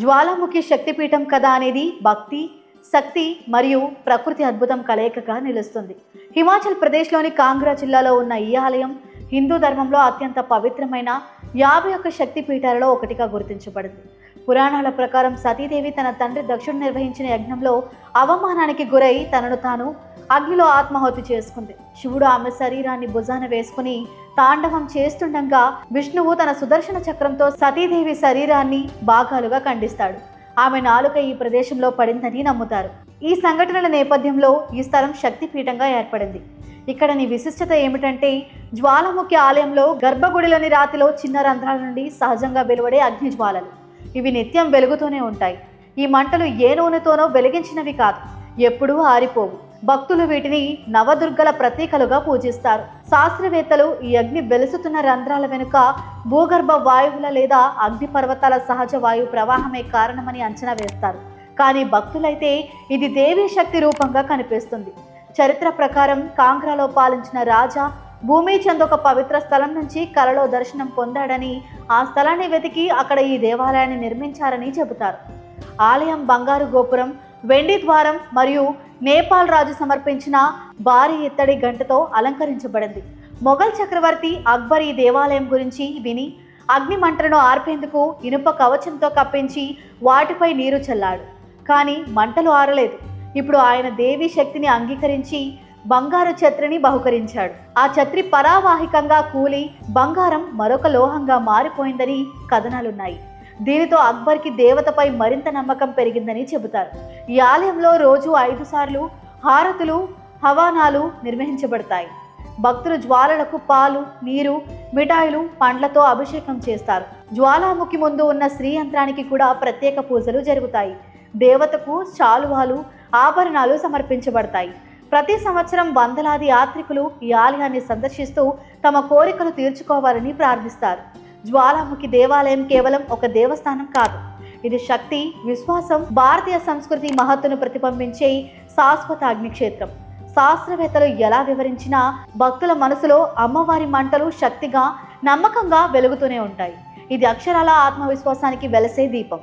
జ్వాలాముఖి శక్తిపీఠం కథ అనేది భక్తి శక్తి మరియు ప్రకృతి అద్భుతం కలయికగా నిలుస్తుంది. హిమాచల్ ప్రదేశ్లోని కాంగ్రా జిల్లాలో ఉన్న ఈ ఆలయం హిందూ ధర్మంలో అత్యంత పవిత్రమైన యాభై ఒక్క శక్తి పీఠాలలో ఒకటిగా గుర్తించబడింది. పురాణాల ప్రకారం సతీదేవి తన తండ్రి దక్షుడు నిర్వహించిన యజ్ఞంలో అవమానానికి గురై తనను తాను అగ్నిలో ఆత్మాహుతి చేసుకుంది. శివుడు ఆమె శరీరాన్ని భుజాన వేసుకుని తాండవం చేస్తుండగా విష్ణువు తన సుదర్శన చక్రంతో సతీదేవి శరీరాన్ని భాగాలుగా ఖండిస్తాడు. ఆమె నాలుక ఈ ప్రదేశంలో పడిందని నమ్ముతారు. ఈ సంఘటనల నేపథ్యంలో ఈ స్థలం శక్తిపీఠంగా ఏర్పడింది. ఇక్కడని విశిష్టత ఏమిటంటే జ్వాలాముఖి ఆలయంలో గర్భగుడిలోని రాతిలో చిన్న రంధ్రాల నుండి సహజంగా వెలువడే అగ్ని జ్వాలలు. ఇవి నిత్యం వెలుగుతూనే ఉంటాయి. ఈ మంటలు ఏ నూనెతోనో వెలిగించినవి కాదు. ఎప్పుడూ ఆరిపోవు. భక్తులు వీటిని నవదుర్గల ప్రతీకలుగా పూజిస్తారు. శాస్త్రవేత్తలు ఈ అగ్ని వెలుసుతున్న రంధ్రాల వెనుక భూగర్భ వాయువుల లేదా అగ్ని పర్వతాల సహజ వాయు ప్రవాహమే కారణమని అంచనా వేస్తారు. కానీ భక్తులైతే ఇది దేవీ శక్తి రూపంగా కనిపిస్తుంది. చరిత్ర ప్రకారం కాంగ్రాలో పాలించిన రాజా భూమిచంద్ ఒక పవిత్ర స్థలం నుంచి కలలో దర్శనం పొందాడని ఆ స్థలాన్ని వెతికి అక్కడ ఈ దేవాలయాన్ని నిర్మించారని చెబుతారు. ఆలయం బంగారు గోపురం వెండి ద్వారం మరియు నేపాల్ రాజు సమర్పించిన భారీ ఇత్తడి గంటతో అలంకరించబడింది. మొఘల్ చక్రవర్తి అక్బర్ ఈ దేవాలయం గురించి విని అగ్ని మంటలను ఆర్పేందుకు ఇనుప కవచంతో కప్పించి వాటిపై నీరు చల్లాడు. కానీ మంటలు ఆరలేదు. ఇప్పుడు ఆయన దేవి శక్తిని అంగీకరించి బంగారు ఛత్రిని బహుకరించాడు. ఆ ఛత్రి పరావాహికంగా కూలి బంగారం మరొక లోహంగా మారిపోయిందని కథనాలున్నాయి. దీనితో అక్బర్కి దేవతపై మరింత నమ్మకం పెరిగిందని చెబుతారు. ఈ ఆలయంలో రోజు ఐదు సార్లు హారతులు హవానాలు నిర్వహించబడతాయి. భక్తులు జ్వాలలకు పాలు నీరు మిఠాయిలు పండ్లతో అభిషేకం చేస్తారు. జ్వాలాముఖి ముందు ఉన్న శ్రీ యంత్రానికి కూడా ప్రత్యేక పూజలు జరుగుతాయి. దేవతకు శాలువాలు ఆభరణాలు సమర్పించబడతాయి. ప్రతి సంవత్సరం వందలాది యాత్రికులు ఈ ఆలయాన్ని సందర్శిస్తూ తమ కోరికలు తీర్చుకోవాలని ప్రార్థిస్తారు. జ్వాలాముఖి దేవాలయం కేవలం ఒక దేవస్థానం కాదు. ఇది శక్తి విశ్వాసం భారతీయ సంస్కృతి మహత్తును ప్రతిబింబించే శాశ్వత అగ్నిక్షేత్రం. శాస్త్రవేత్తలు ఎలా వివరించినా భక్తుల మనసులో అమ్మవారి మంటలు శక్తిగా నమ్మకంగా వెలుగుతూనే ఉంటాయి. ఇది అక్షరాల ఆత్మవిశ్వాసానికి వెలసే దీపం.